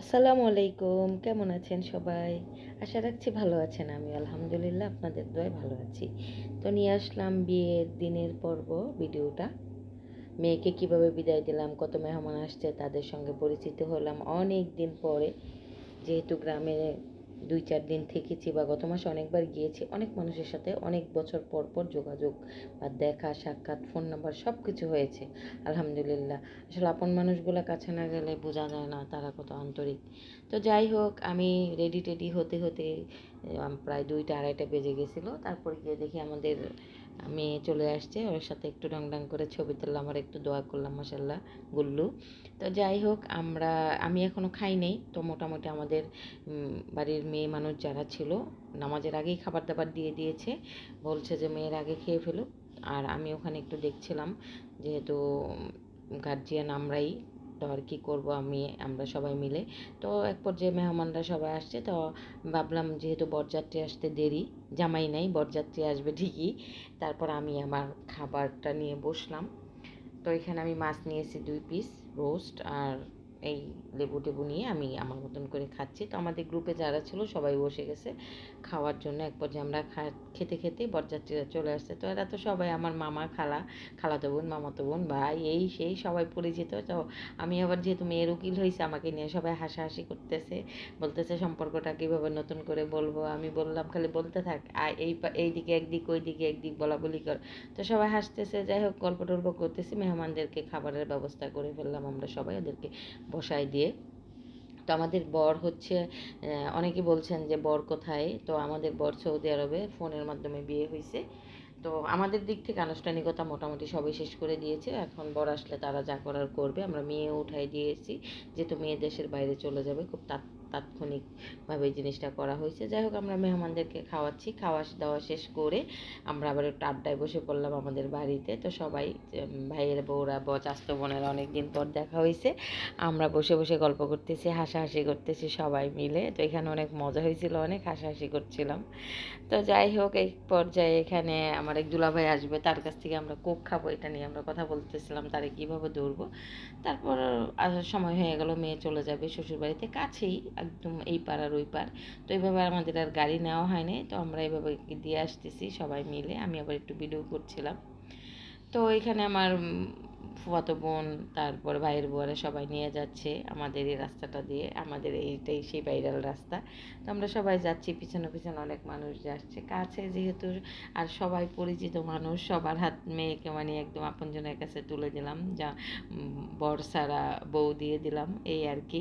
আসসালামু আলাইকুম, কেমন আছেন সবাই? আশা রাখছি ভালো আছেন আমি আলহামদুলিল্লাহ আপনাদের দোয়ায় ভালো আছি। তো নিয়ে আসলাম বিয়ের দিনের পর্ব, ভিডিওটা। মেয়েকে কীভাবে বিদায় দিলাম, কত মেহমান আসছে, তাদের সঙ্গে পরিচিত হলাম অনেক দিন পরে। যেহেতু গ্রামে দুই চার দিন থেকেছি বা গত মাসে অনেকবার গিয়েছি, অনেক মানুষের সাথে অনেক বছর পর পর যোগাযোগ বা দেখা, সাক্ষাৎ, ফোন নাম্বার সব কিছু হয়েছে, আলহামদুলিল্লাহ। আসলে আপন মানুষগুলো কাছে না গেলে বোঝা যায় না তারা কত আন্তরিক। তো যাই হোক, আমি রেডি টেডি হতে হতে প্রায় দুইটা, আড়াইটা বেজে গেছিল। তারপর গিয়ে দেখি আমাদের মেয়ে চলে আসছে, ওর সাথে একটু ডং ডং করে ছবি তুললাম, আর একটু দোয়া করলাম মাসাল্লাহ গুল্লু। তো যাই হোক, আমরা, আমি এখনও খাই নেই। তো মোটামুটি আমাদের বাড়ির মেয়ে মানুষ যারা ছিল, নামাজের আগেই খাবার দাবার দিয়ে দিয়েছে। বলছে যে মেয়ের আগে খেয়ে ফেলুক। আর আমি ওখানে একটু দেখছিলাম, যেহেতু গার্জিয়ান আমরাই। আর কি করব আমি, আমরা সবাই মিলে। তো এক পর্যায়ে মেহমানরা সবাই আসছে, তো ভাবলাম যেহেতু বরযাত্রী আসতে দেরি, জামাই নাই, বরযাত্রী আসবে ঠিকই। তারপর আমি আমার খাবারটা নিয়ে বসলাম। তো এখানে আমি মাছ নিয়েছি দুই পিস রোস্ট আর এই লেবু টেবু নিয়ে আমি আমার মতন করে খাচ্ছি। তো আমাদের গ্রুপে যারা ছিল সবাই বসে গেছে খাওয়ার জন্য। এক পর্যায়ে আমরা খেতে খেতে বরযাত্রীরা চলে আসছে। তো এরা তো সবাই আমার মামা, খালা, খালাতো বোন, মামাতো বোন, ভাই, এই, সেই সবাই পরিচিত। তো আমি আবার যেহেতু মেয়ের উকিল হয়েছে আমাকে নিয়ে সবাই হাসাহাসি করতেছে। বলতেছে, সম্পর্কটা কীভাবে নতুন করে বলব? আমি বললাম, খালি বলতে থাক। আর এই পা- এই দিকে একদিক, ওই দিকে একদিক বলা বলি কর। তো সবাই হাসতেছে। যাই হোক গল্প টল্প করতেছি। মেহমানদেরকে খাবারের ব্যবস্থা করে ফেললাম আমরা সবাই। ওদেরকে বসায় দিয়ে। তো আমাদের বর হচ্ছে অনেকে বলছেন যে, বর কোথায়? তো আমাদের বর সৌদি আরবে ফোনের মাধ্যমে বিয়ে হয়েছে তো আমাদের দিক থেকে আনুষ্ঠানিকতা মোটামুটি সবই শেষ করে দিয়েছে। এখন বর আসলে তারা যা করার করবে, আমরা মেয়ে উঠাই দিয়েছি। যেহেতু মেয়ে দেশের বাইরে চলে যাবে, খুব তাৎ- তাৎক্ষণিকভাবে জিনিসটা করা হয়েছে। যাই হোক, আমরা মেহমানদেরকে খাওয়াচ্ছি। খাওয়া দাওয়া শেষ করে আমরা আবার একটু আড্ডায় বসে পড়লাম আমাদের বাড়িতে। তো সবাই ভাইয়ের বউরা, ব, চাস্ত বোনের অনেক দিন পর দেখা হয়েছে। আমরা বসে বসে গল্প করতেছি, হাসাহাসি করতেছি সবাই মিলে। তো এখানে অনেক মজা হয়েছিল, অনেক হাসাহাসি করছিলাম। তো যাই হোক, এই পর্যায়ে এখানে আমার এক দুলাভাই আসবে, তার কাছ থেকে আমরা কোক খাব, এটা নিয়ে আমরা কথা বলতেছিলাম, তারে কীভাবে দৌড়বো তারপর সময় হয়ে গেল, মেয়ে চলে যাবে শ্বশুরবাড়িতে কাছেই। একদম এই পার আর ওই পার তো এইভাবে আমাদের আর গাড়ি নেওয়া হয়নি। তো আমরা এভাবে দিয়ে আসতেছি সবাই মিলে। আমি আবার একটু ভিডিও করছিলাম। তো এখানে আমার ফুফাতো বোন, তারপর ভাইয়ের বউরা সবাই নিয়ে যাচ্ছে আমাদের এই রাস্তাটা দিয়ে। আমাদের এইটাই সেই ভাইরাল রাস্তা। তো আমরা সবাই যাচ্ছি, পিছনে পিছনে অনেক মানুষ যাচ্ছে। কাছে যেহেতু আর সবাই পরিচিত মানুষ, সবার হাত মেয়েকে মানে একদম আপনজনের কাছে তুলে দিলাম। যা বর সারা বউ দিয়ে দিলাম, এই আর কি।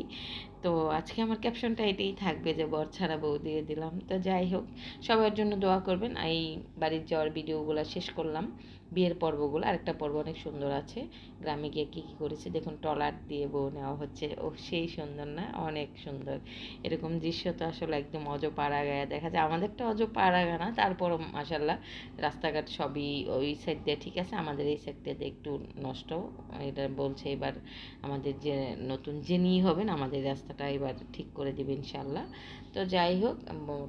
তো আজকে আমার ক্যাপশনটা এটাই থাকবে যে বর ছাড়া বউ দিয়ে দিলাম। তো যাই হোক, সবার জন্য দোয়া করবেন। এই বাড়ির যাওয়ার ভিডিওগুলো শেষ করলাম। বিয়ের পর্বগুলো, আরেকটা পর্ব অনেক সুন্দর আছে। গ্রামে গিয়ে কী কী করেছে? দেখুন ট্রলার দিয়ে বউ নেওয়া হচ্ছে। ও সেই সুন্দর না? অনেক সুন্দর। এরকম দৃশ্য তো আসলে একদম অজ পাড়া গায়ে দেখা যায় আমাদেরটা অজ পাড়া গা না, তারপরও মাসাল্লাহ রাস্তাঘাট সবই ওই সাইড দিয়ে ঠিক আছে। আমাদের এই সাইড দিয়ে একটু নষ্ট। এটা বলছে এবার আমাদের যে নতুন যিনি হবেন, আমাদের রাস্তাটা এবার ঠিক করে দেবে ইনশাল্লাহ তো যাই হোক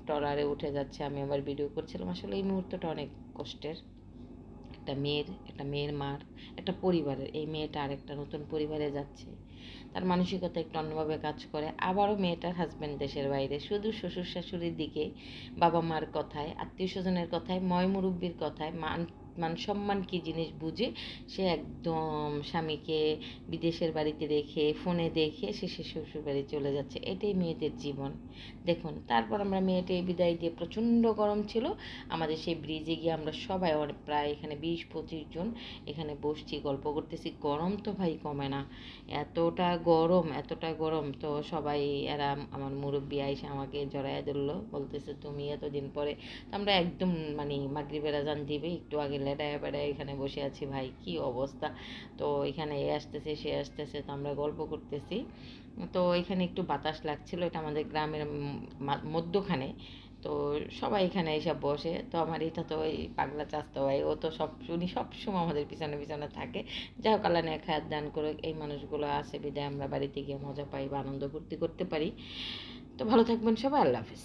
ট্রলারে উঠে যাচ্ছে। আমি আবার ভিডিও করছিলাম। আসলে এই মুহূর্তটা অনেক কষ্টের। একটা মেয়ের একটা মেয়ের মার, একটা পরিবারের। এই মেয়েটা আরেকটা নতুন পরিবারে যাচ্ছে। তার মানসিকতা একটু অন্যভাবে কাজ করে। আবারও মেয়েটার হাজব্যান্ড দেশের বাইরে। শুধু শ্বশুর শাশুড়ির দিকে বাবা মার কথায় আত্মীয় স্বজনের কথায় ময় মুরব্বীর কথায় মান মান সম্মান কী জিনিস বুঝে সে একদম স্বামীকে বিদেশের বাড়িতে রেখে, ফোনে দেখে সে সে শ্বশুর বাড়ি চলে যাচ্ছে। এটাই মেয়েদের জীবন। দেখুন, তারপর আমরা মেয়েটা বিদায় দিয়ে প্রচণ্ড গরম ছিল। আমাদের সেই ব্রিজে গিয়ে আমরা সবাই প্রায় এখানে বিশ পঁচিশ জন এখানে বসছি, গল্প করতেছি। গরম তো ভাই কমে না। এতটা গরম এতটা গরম। তো সবাই এরা আমার মুরব্বী আইসে আমাকে জড়াইয়া ধরলো। বলতেছে, তুমি এতদিন পরে, তো আমরা একদম মানে মাগরিবের আজান দিবে, একটু আগে লেডায় বেড়ায় এখানে বসে আছি, ভাই, কি অবস্থা? তো এখানে এ আসতেছে, সে আসতেছে, তো আমরা গল্প করতেছি। তো এখানে একটু বাতাস লাগছিল, এটা আমাদের গ্রামের মধ্যখানে। তো সবাই এখানে এসে বসে, তো আমার এটা তো ওই পাগলা চাস্তো ভাই, ও তো সব, উনি সবসময় আমাদের পিছনে পিছনে থাকে। যাই হোক, আল্লাহ নেক হায়াত দান করে এই মানুষগুলো আছে, বিদায় আমরা বাড়িতে গিয়ে মজা পাই বা আনন্দ ফুর্তি করতে পারি। তো ভালো থাকবেন সবাই, আল্লাহ হাফিজ।